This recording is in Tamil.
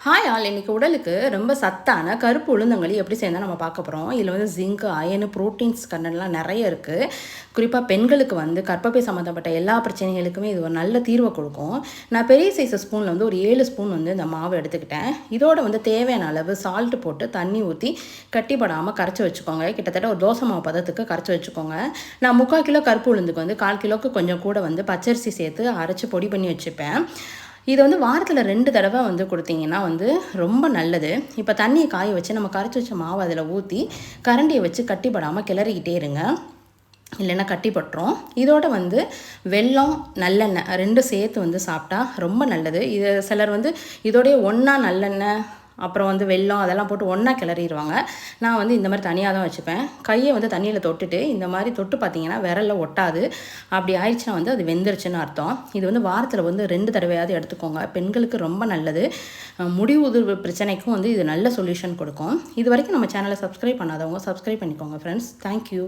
Hi all. இன்றைக்கி உடலுக்கு ரொம்ப சத்தான கருப்பு உளுந்தங்களி எப்படி சேர்ந்தா நம்ம பார்க்க போகிறோம் இதில் வந்து ஜிங்க் அயனு ப்ரோட்டீன்ஸ் கண்டன்லாம் நிறைய இருக்குது குறிப்பாக பெண்களுக்கு வந்து கற்பப்பை சம்மந்தப்பட்ட எல்லா பிரச்சனைகளுக்குமே இது ஒரு நல்ல தீர்வை கொடுக்கும். நான் பெரிய சைஸ் ஸ்பூனில் வந்து ஒரு ஏழு ஸ்பூன் வந்து இந்த மாவு எடுத்துக்கிட்டேன். இதோட வந்து தேவையான அளவு சால்ட்டு போட்டு தண்ணி ஊற்றி கட்டிப்படாமல் கரைச்சி வச்சுக்கோங்க. கிட்டத்தட்ட ஒரு தோசை மாவு பதத்துக்கு கரைச்சி வச்சுக்கோங்க. நான் முக்கால் கிலோ கருப்பு உளுந்துக்கு வந்து கால் கிலோவுக்கு கொஞ்சம் கூட வந்து பச்சரிசி சேர்த்து அரைச்சி பொடி பண்ணி வச்சுப்பேன். இது வந்து வாரத்தில் ரெண்டு தடவை வந்து கொடுத்தீங்கன்னா வந்து ரொம்ப நல்லது. இப்போ தண்ணியை காய வச்சு நம்ம கரைச்சி வச்ச மாவு அதில் ஊற்றி கரண்டியை வச்சு கட்டிப்படாமல் கிளறிக்கிட்டே இருங்க. இல்லைன்னா கட்டிப்பட்டுரும். இதோட வந்து வெல்லம் நல்லெண்ணெய் ரெண்டும் சேர்த்து வந்து சாப்பிட்டா ரொம்ப நல்லது. இது சிலர் வந்து இதோடைய ஒன்றா நல்லெண்ணெய் அப்புறம் வந்து வெல்லம் அதெல்லாம் போட்டு ஒன்றா கிளறிடுவாங்க நான் வந்து இந்த மாதிரி தனியாக தான் வச்சுப்பேன். கையை வந்து தண்ணியில் தொட்டுட்டு இந்த மாதிரி தொட்டு பார்த்தீங்கன்னா விரலில் ஒட்டாது. அப்படி ஆயிடுச்சுன்னா வந்து அது வெந்துருச்சுன்னு அர்த்தம். இது வந்து வாரத்தில் வந்து ரெண்டு தடவையாவது எடுத்துக்கோங்க. பெண்களுக்கு ரொம்ப நல்லது. முடி உதிர்வு பிரச்சனைக்கும் வந்து இது நல்ல சொல்யூஷன் கொடுக்கும். இது வரைக்கும் நம்ம சேனலை சப்ஸ்கிரைப் பண்ணாதவங்க சப்ஸ்கிரைப் பண்ணிக்கோங்க ஃப்ரெண்ட்ஸ் தேங்க்யூ